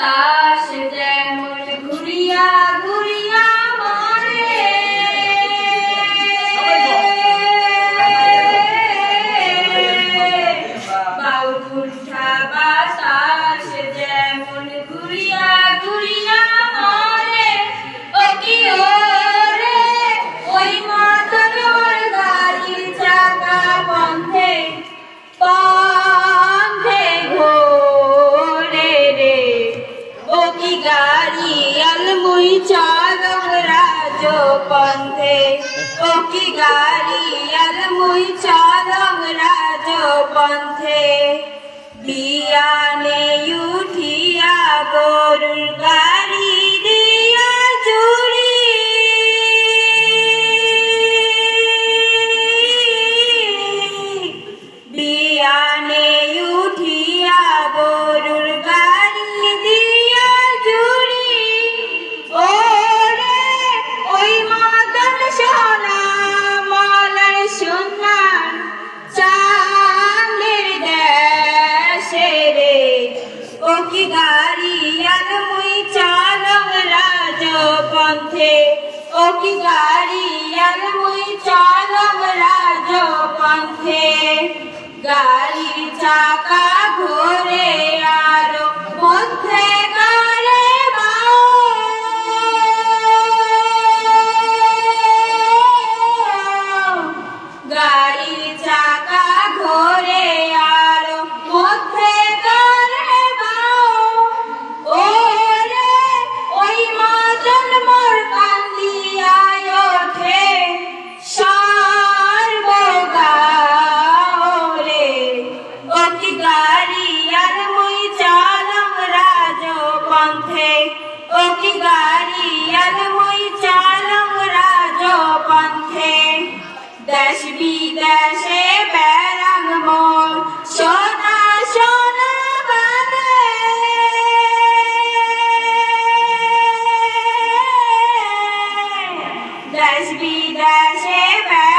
বাতাস যেমন ঘুরিয়া ঘুরিয়া মরে। বাউঠা বাতাস যেমন আলমুই চালং রাজ পন্থে ও কি গাড়ি আলমুই চালং রাজ পন্থে বিয়ানে উঠিয়া গরুর গাড়ি দিয়া চুরি বিয়ানে কি গাড়ি, আর মুই চালং রাজ পন্থে। ও কি গাড়ি, আর মুই চালং রাজ পন্থে। গাড়ির চাকা ঘোরে গারি আর মুই চলম রাজ পন্থে ও কি গারি আর মুই চলম রাজ পন্থে দেশ বিদেশে বেরাম মোর, সোনা সোনা বাদে দেশ বিদেশে বেরাম